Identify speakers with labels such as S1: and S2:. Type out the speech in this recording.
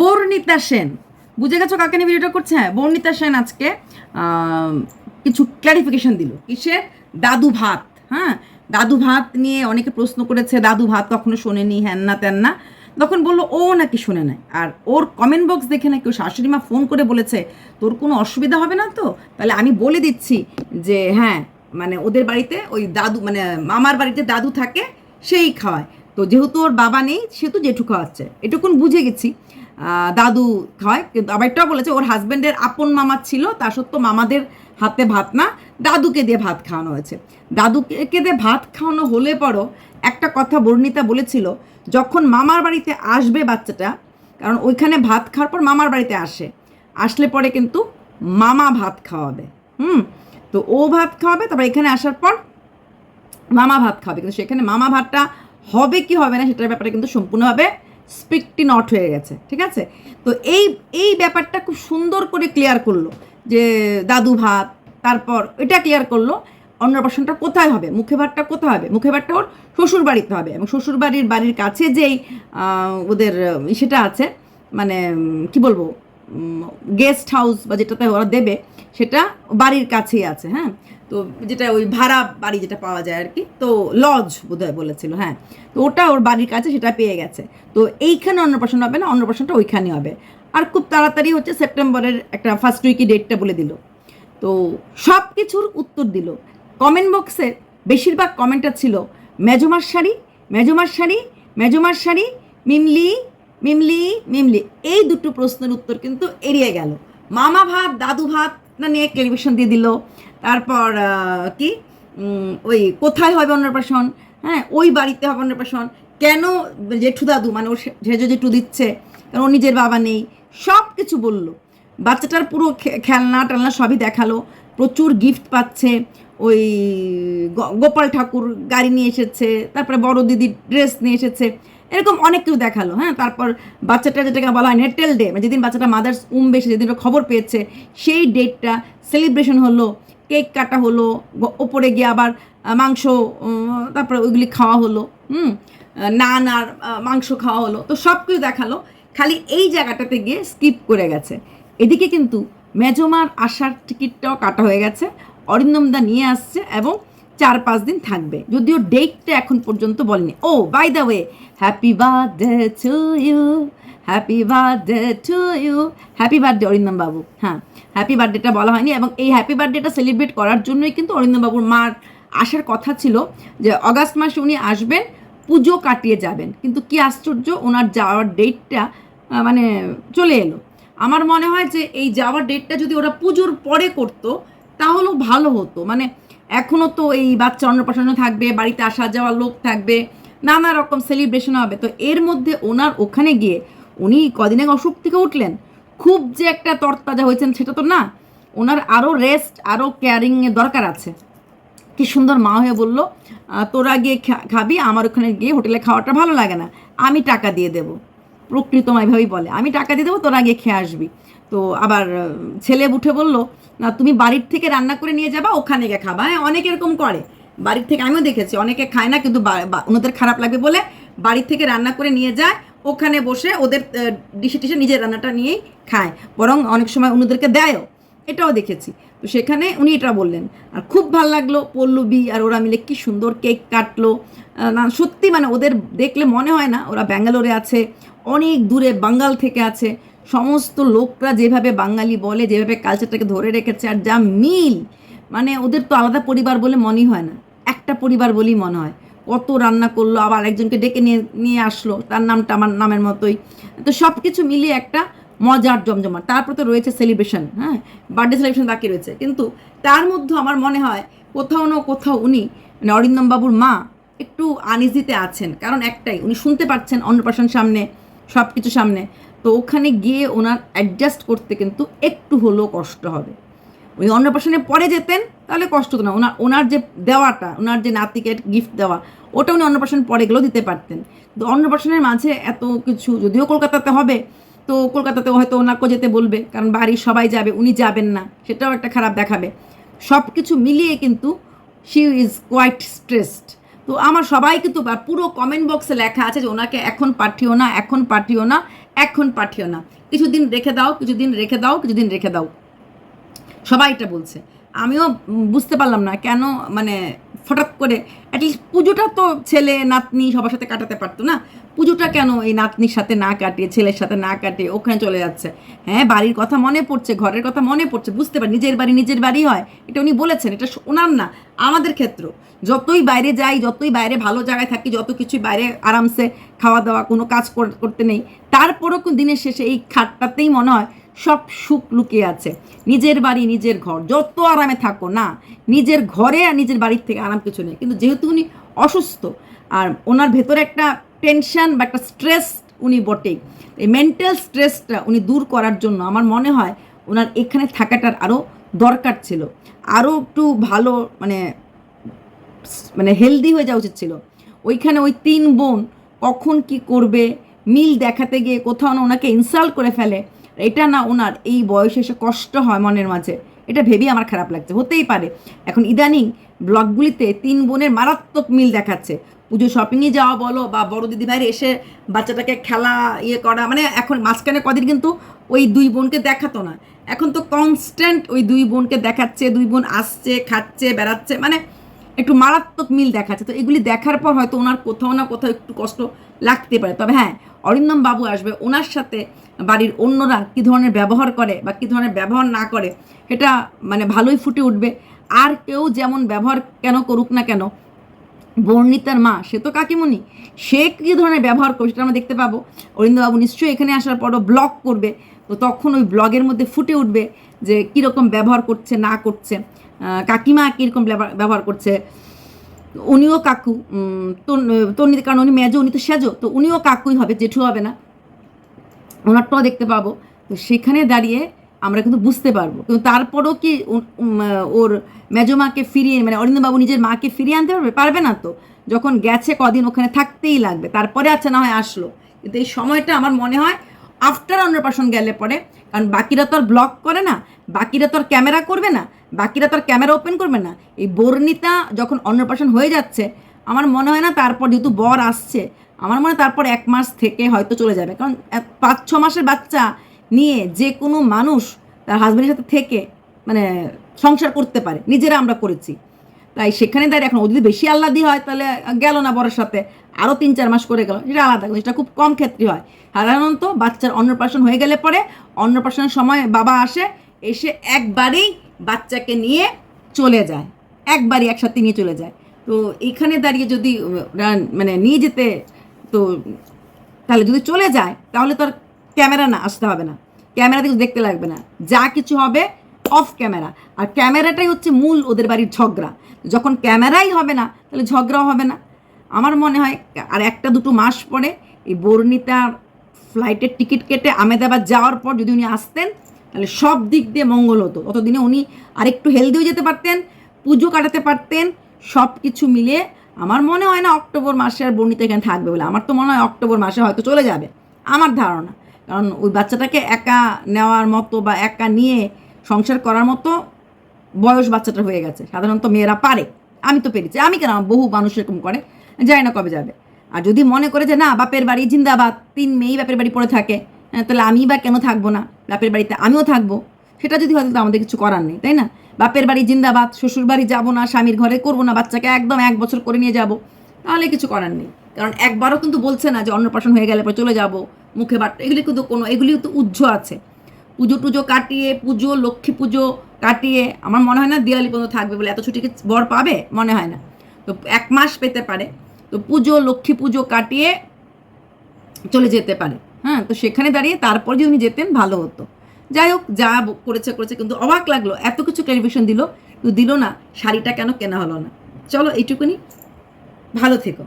S1: বর্ণিতা সেন। বুঝে গেছো কাকে নিয়ে ভিডিওটা করছে? হ্যাঁ বর্ণিতা সেন আজকে কিছু ক্ল্যারিফিকেশন দিল। কিসের? দাদু ভাত হ্যাঁ? দাদু ভাত নিয়ে অনেকে প্রশ্ন করেছে, দাদু ভাত কখনো শোনেনি, হ্যান না ত্যান না। তখন বলল, ও নাকি শুনে নাই। আর ওর কমেন্ট বক্স দেখে নাকি ওর শাশুড়ি মা ফোন করে বলেছে, তোর কোনো অসুবিধা হবে না তো? তাহলে আমি বলে দিচ্ছি যে হ্যাঁ মানে ওদের বাড়িতে ওই দাদু মানে মামার বাড়িতে দাদু থাকে, সেই খাওয়ায়। তো যেহেতু ওর বাবা নেই সেহেতু জেঠু খাওয়াচ্ছে। এটুকুন বুঝে গেছি। দাদু খাওয়ায় কিন্তু আবার এটাও বলেছে, ওর হাজব্যান্ডের আপন মামা ছিল, তা সত্ত্বেও মামাদের হাতে ভাত না, দাদুকে দিয়ে ভাত খাওয়ানো হয়েছে। দাদুকে দিয়ে ভাত খাওয়ানো হলে পরও একটা কথা বর্ণিতা বলেছিল, যখন মামার বাড়িতে আসবে বাচ্চাটা, কারণ ওইখানে ভাত খাওয়ার পর মামার বাড়িতে আসে, আসলে পরে কিন্তু মামা ভাত খাওয়াবে, হুম? তো ও ভাত খাওয়াবে, তারপর এখানে আসার পর মামা ভাত খাবে কিন্তু সেখানে মামা ভাতটা হবে কি হবে না, সেটার ব্যাপারে কিন্তু সম্পূর্ণভাবে স্পিকটি নট হয়ে গেছে, ঠিক আছে? তো এই এই ব্যাপারটা খুব সুন্দর করে ক্লিয়ার করল যে দাদু ভাত, তারপর এটা ক্লিয়ার করল অন্নপ্রাশনটা কোথায় হবে, মুখে ভাতটা কোথায় হবে? মুখে ভাতটা ওর শ্বশুর বাড়িতে হবে এবং শ্বশুর বাড়ির বাড়ির কাছে যেই ওদের সেটা আছে মানে কি বলব? গেস্ট হাউস বা যেটাতে ওরা দেবে, সেটা বাড়ির কাছেই আছে হ্যাঁ? তো যেটা ওই ভাড়া বাড়ি যেটা পাওয়া যায় আর কি, তো লজ বোধহয় বলেছিল হ্যাঁ? তো ওটা ওর বাড়ির কাছে সেটা পেয়ে গেছে। তো এইখানে অন্নপ্রাশন হবে না, অন্নপ্রাশনটা ওইখানে হবে। আর খুব তাড়াতাড়ি হচ্ছে সেপ্টেম্বরের একটা ফার্স্ট উইকি ডেটটা বলে দিল। তো সব কিছুর উত্তর দিল। কমেন্ট বক্সে বেশিরভাগ কমেন্টটা ছিল, মেজমার শাড়ি মেজমার শাড়ি মেজমার শাড়ি মিমলি মিমলি মিমলি, এই দুটো প্রশ্নের উত্তর কিন্তু এড়িয়ে গেল। মামা ভাত, দাদু ভাত, না নিয়ে টেলিভিশন দিয়ে দিল। তারপর কি? ওই কোথায় হবে অন্নপ্রাশন? হ্যাঁ ওই বাড়িতে হবে অন্নপ্রাশন। কেন জেঠু দাদু মানে ওর সেজো জেঠু দিচ্ছে? কারণ ওর নিজের বাবা নেই? সব কিছু বলল। বাচ্চাটার পুরো খেলনা টেলনা সবই দেখাল। প্রচুর গিফট পাচ্ছে। ওই গোপাল ঠাকুর গাড়ি নিয়ে এসেছে। তারপরে বড় দিদি ড্রেস নিয়ে এসেছে। এরকম অনেক কিছু দেখাল হ্যাঁ? তারপর বাচ্চাটা যেটাকে বলা হয় নেটেল ডে মানে যেদিন বাচ্চাটা মাদার্স উম বেশি যেদিন খবর পেয়েছে, সেই ডেটটা সেলিব্রেশন হলো কেক কাটা হলো ওপরে গিয়ে আবার মাংস তারপরে ওইগুলি খাওয়া হলো, হুম? নান আর মাংস খাওয়া হলো, তো সব কিছু দেখাল, খালি এই জায়গাটাতে গিয়ে স্কিপ করে গেছে। এদিকে কিন্তু মেজমার আসার টিকিটটাও কাটা হয়ে গেছে অরিন্দমদা নিয়ে আসছে এবং চার পাঁচ দিন থাকবে। যদিও ডেটটা এখন পর্যন্ত বলেনি। ও by the way happy birthday to you happy birthday to you happy birthday Arindam বাবু। হ্যাঁ হ্যাপি বার্থডেটা বলা হয়নি এবং এই হ্যাপি বার্থডেটা সেলিব্রেট করার জন্যই কিন্তু অরিন্দম বাবুর মার আসার কথা ছিল যে অগাস্ট মাসে উনি আসবেন, পুজো কাটিয়ে যাবেন। কিন্তু কি আশ্চর্য, ওনার যাওয়ার ডেটটা মানে চলে এলো। আমার মনে হয় যে এই যাওয়ার ডেটটা যদি ওরা পুজোর পরে করতো, তাহলেও ভালো হতো। মানে এখনও তো এই বাচ্চা অন্নপ্রাশন থাকবে, বাড়িতে আসা যাওয়া লোক থাকবে, নানা রকম সেলিব্রেশন হবে। তো এর মধ্যে ওনার ওখানে গিয়ে উনি কদিন আগে অসুখ থেকে উঠলেন। খুব যে একটা তরতাজা হয়েছেন সেটা তো না। ওনার আরও রেস্ট আরও কেয়ারিংয়ের দরকার আছে। কি সুন্দর মা হয়ে বলল তোরা গিয়ে খাবি, আমার ওখানে গিয়ে হোটেলে খাওয়াটা ভালো লাগে না। আমি টাকা দিয়ে দেব। প্রকৃত মা এভাবেই বলে, আমি টাকা দিয়ে দেবো, তোরা গিয়ে খেয়ে আসবি। তো আবার ছেলে উঠে বলল, না, তুমি বাড়ির থেকে রান্না করে নিয়ে যাবা, ওখানে গিয়ে খাবা। হ্যাঁ অনেকে এরকম করে। বাড়ির থেকে আমিও দেখেছি, অনেকে খায় না, কিন্তু ওনাদের খারাপ লাগবে বলে বাড়ির থেকে রান্না করে নিয়ে যায়, ওখানে বসে ওদের ডিশে টিশে নিজের রান্নাটা নিয়েই খায়। বরং অনেক সময় ওনাদেরকে দেয়ও। এটাও দেখেছি। তো সেখানে উনি এটা বললেন। আর খুব ভালো লাগল পল্লবী আর ওরা মিলে কি সুন্দর কেক কাটলো। না, সত্যি মানে ওদের দেখলে মনে হয় না, ওরা ব্যাঙ্গালোরে আছে, অনেক দূরে বাঙ্গাল থেকে আছে। সমস্ত লোকরা যেভাবে বাঙালি বলে, যেভাবে কালচারটাকে ধরে রেখেছে আর যা মিল মানে ওদের তো আলাদা পরিবার বলে মনেই হয় না। একটা পরিবার বলেই মনে হয়। কত রান্না করল, আবার একজনকে ডেকে নিয়ে নিয়ে আসলো, তার নামটা আমার নামের মতোই। তো সব কিছু মিলিয়ে একটা মজার জমজমাট। তারপর তো রয়েছে সেলিব্রেশন হ্যাঁ? বার্থডে সেলিব্রেশন বাকি রয়েছে। কিন্তু তার মধ্যে আমার মনে হয় কোথাও না কোথাও উনি মানে অরিন্দমবাবুর মা একটু আনইজিতে আছেন। কারণ একটাই, উনি শুনতে পাচ্ছেন অন্নপ্রাশন সামনে সব কিছু সামনে। তো ওখানে গিয়ে ওনার অ্যাডজাস্ট করতে কিন্তু একটু হলেও কষ্ট হবে। উনি অন্নপ্রাশনে পরে যেতেন, তাহলে কষ্ট হতো না। ওনার ওনার যে দেওয়াটা, ওনার যে নাতিকে গিফট দেওয়া, ওটা উনি অন্নপ্রাশন পরে গেলেও দিতে পারতেন। তো অন্নপ্রাশনের মাঝে এত কিছু, যদিও কলকাতাতে হবে, তো কলকাতাতে হয়তো ওনাকেও যেতে বলবে, কারণ বাড়ির সবাই যাবে, উনি যাবেন না, সেটাও একটা খারাপ দেখাবে। সব কিছু মিলিয়ে কিন্তু শি ইজ কোয়াইট স্ট্রেসড তো আমার সবাই কিন্তু পুরো কমেন্ট বক্সে লেখা আছে যে ওনাকে এখন পাঠিও না, এখন পাঠিও না। এখন পাঠিও না। কিছুদিন রেখে দাও, কিছুদিন রেখে দাও, কিছুদিন রেখে দাও। সবাই এটা বলছে। আমিও বুঝতে পারলাম না কেন মানে হঠাৎ করে অ্যাটলিস্ট পুজোটা তো ছেলে, নাতনি সবার সাথে কাটাতে পারতো না। পুজোটা কেন এই নাতনির সাথে না কাটে ছেলের সাথে না কাটে ওখানে চলে যাচ্ছে? হ্যাঁ বাড়ির কথা মনে পড়ছে, ঘরের কথা মনে পড়ছে, বুঝতে পারি, নিজের বাড়ি নিজের বাড়ি হয়। এটা উনি বলেছেন, এটা ওনার না, আমাদের ক্ষেত্র। যতই বাইরে যাই, যতই বাইরে ভালো জায়গায় থাকি, যত কিছুই বাইরে আরামসে খাওয়া দাওয়া কোনো কাজ কর- করতে নেই, তারপরেও দিনের শেষে এই খাটটাতেই মনে হয় সব সুখ লুকিয়ে আছে। নিজের বাড়ি, নিজের ঘর। যত আরামে থাকো, না, নিজের ঘরে আর নিজের বাড়ির থেকে আরাম কিছু নেই। কিন্তু যেহেতু উনি অসুস্থ, আর ওনার ভেতরে একটা টেনশন বা একটা স্ট্রেস উনি বটেই। এই মেন্টাল স্ট্রেসটা উনি দূর করার জন্য আমার মনে হয় ওনার এখানে থাকাটার আরও দরকার ছিল। আরও একটু ভালো মানে মানে হেলদি হয়ে যাওয়া উচিত ছিল। ওইখানে ওই তিন বোন কখন কি করবে, মিল দেখাতে গিয়ে কোথাও না ওনাকে ইনসাল্ট করে ফেলে এটা না ওনার এই বয়সে এসে কষ্ট হয় মনের মাঝে। এটা ভেবেই আমার খারাপ লাগছে। হতেই পারে। এখন ইদানিং ব্লগগুলিতে তিন বোনের মারাত্মক মিল দেখাচ্ছে। পুজো শপিংয়ে যাওয়া বলো বা বড় দিদি ভাইয়ের এসে বাচ্চাটাকে খেলা ইয়ে করা মানে এখন মাঝখানে কদিন কিন্তু ওই দুই বোনকে দেখাতো না। এখন তো কনস্ট্যান্ট ওই দুই বোনকে দেখাচ্ছে, দুই বোন আসছে, খাচ্ছে, বেড়াচ্ছে মানে একটু মারাত্মক মিল দেখাচ্ছে। তো এগুলি দেখার পর হয়তো ওনার কোথাও না কোথাও একটু কষ্ট লাগতে পারে। তবে হ্যাঁ অরিন্দম বাবু আসবে। ওনার সাথে বাড়ির অন্যরা কী ধরনের ব্যবহার করে বা কী ধরনের ব্যবহার না করে এটা মানে ভালোই ফুটে উঠবে। আর কেউ যেমন ব্যবহার কেন করুক না কেন, বর্ণিতার মা, সে তো কাকিমণি, সে কী ধরনের ব্যবহার করবে সেটা আমরা দেখতে পাবো। অরিন্দবাবু নিশ্চয়ই এখানে আসার পরও ব্লগ করবে, তো তখন ওই ব্লগের মধ্যে ফুটে উঠবে যে কীরকম ব্যবহার করছে, না করছে কাকিমা কীরকম ব্যবহার- করছে। উনিও কাকু তন- তন্নি কারণ উনি মেজো, উনি তো সেজো, তো উনিও কাকুই হবে, জেঠু হবে না। ওনারটাও দেখতে পাবো। তো সেখানে দাঁড়িয়ে আমরা কিন্তু বুঝতে পারব। কিন্তু তারপরও কি ওর মেজমাকে ফিরিয়ে মানে অরিন্দবাবু নিজের মাকে ফিরিয়ে আনতে পারবে? পারবে না তো। যখন গেছে কদিন, ওখানে থাকতেই লাগবে। তারপরে আচ্ছা না হয় আসলো। কিন্তু এই সময়টা আমার মনে হয় আফটার অন্নপ্রাশন গেলে পরে, কারণ বাকিরা তো আর ব্লগ করে না, বাকিরা তো আর ক্যামেরা করবে না, বাকিরা তো আর ক্যামেরা ওপেন করবে না। এই বর্ণিতা যখন অন্নপ্রাশন হয়ে যাচ্ছে, আমার মনে হয় না তারপর যেহেতু বর আসছে আমার মনে তারপর এক মাস থেকে হয়তো চলে যাবে। কারণ পাঁচ, ছ মাসের বাচ্চা নিয়ে যে কোনো মানুষ তার হাজব্যান্ডের সাথে থেকে মানে সংসার করতে পারে। নিজেরা আমরা করেছি। তাই সেখানে দাঁড়িয়ে এখন ও যদি বেশি আল্লাদি হয়, তাহলে গেল না বরের সাথে। আরও তিন, চার মাস করে গেল। সেটা আলাদা সেটা খুব কম ক্ষেত্রে হয়। সাধারণত বাচ্চার অন্নপ্রাশন হয়ে গেলে পরে অন্নপ্রাশনের সময় বাবা আসে, এসে একবারেই বাচ্চাকে নিয়ে চলে যায়। একবারই একসাথে নিয়ে চলে যায়। তো এখানে দাঁড়িয়ে যদি মানে নিয়ে যেতে তো তাহলে যদি চলে যায়, তাহলে তো আর ক্যামেরা না আসতে হবে না। ক্যামেরা কিছু দেখতে লাগবে না। যা কিছু হবে অফ ক্যামেরা। আর ক্যামেরাটাই হচ্ছে মূল ওদের বাড়ির ঝগড়া। যখন ক্যামেরাই হবে না, তাহলে ঝগড়াও হবে না। আমার মনে হয় আর একটা দুটো মাস পরে এই বর্ণিতার ফ্লাইটের টিকিট কেটে আমেদাবাদ যাওয়ার পর যদি উনি আসতেন, তাহলে সব দিক দিয়ে মঙ্গল হতো। ততদিনে উনি আরেকটু হেলদিও যেতে পারতেন, পুজো কাটাতে পারতেন সব কিছু মিলিয়ে আমার মনে হয় না অক্টোবর মাসে আর বর্ণিতা এখানে থাকবে বলে। আমার তো মনে হয় অক্টোবর মাসে হয়তো চলে যাবে। আমার ধারণা। কারণ ওই বাচ্চাটাকে একা নেওয়ার মতো বা একা নিয়ে সংসার করার মতো বয়স বাচ্চাটা হয়ে গেছে। সাধারণত মেয়েরা পারে। আমি তো পেরেছি। আমি কেন? বহু মানুষ এরকম করে। জানি না কবে যাবে। আর যদি মনে করে যে না বাপের বাড়ি জিন্দাবাদ তিন মেয়েই বাপের বাড়ি পড়ে থাকে হ্যাঁ, তাহলে আমি বা কেন থাকব না? বাপের বাড়িতে আমিও থাকব? সেটা যদি হয়তো আমাদের কিছু করার নেই তাই না? বাপের বাড়ি জিন্দাবাদ, শ্বশুর বাড়ি যাব না, স্বামীর ঘরে করব না, বাচ্চাকে একদম এক বছর করে নিয়ে যাব। তাহলে কিছু করার নেই। কারণ একবারও কিন্তু বলছে না যে অন্নপ্রাশন হয়ে গেলে পরে চলে যাব। মুখে বাট এগুলি কিন্তু কোনো এগুলি তো উজ্জ্ব আছে। পুজো টুজো কাটিয়ে, পুজো, লক্ষ্মী পুজো কাটিয়ে, আমার মনে হয় না দিওয়ালি পর্যন্ত থাকবে বলে এত ছুটি কি বর পাবে? মনে হয় না। তো এক মাস পেতে পারে। তো পুজো, লক্ষ্মী পুজো কাটিয়ে চলে যেতে পারে। হ্যাঁ তো সেখানে দাঁড়িয়ে তারপর যদি উনি যেতেন, ভালো হতো। যাই হোক যা করেছে করেছে, কিন্তু অবাক লাগল, এত কিছু ক্লারিফিকেশন দিল, কিন্তু দিল না, শাড়িটা কেন কেনা হলো না। চলো এইটুকুনি, ভালো থেকো।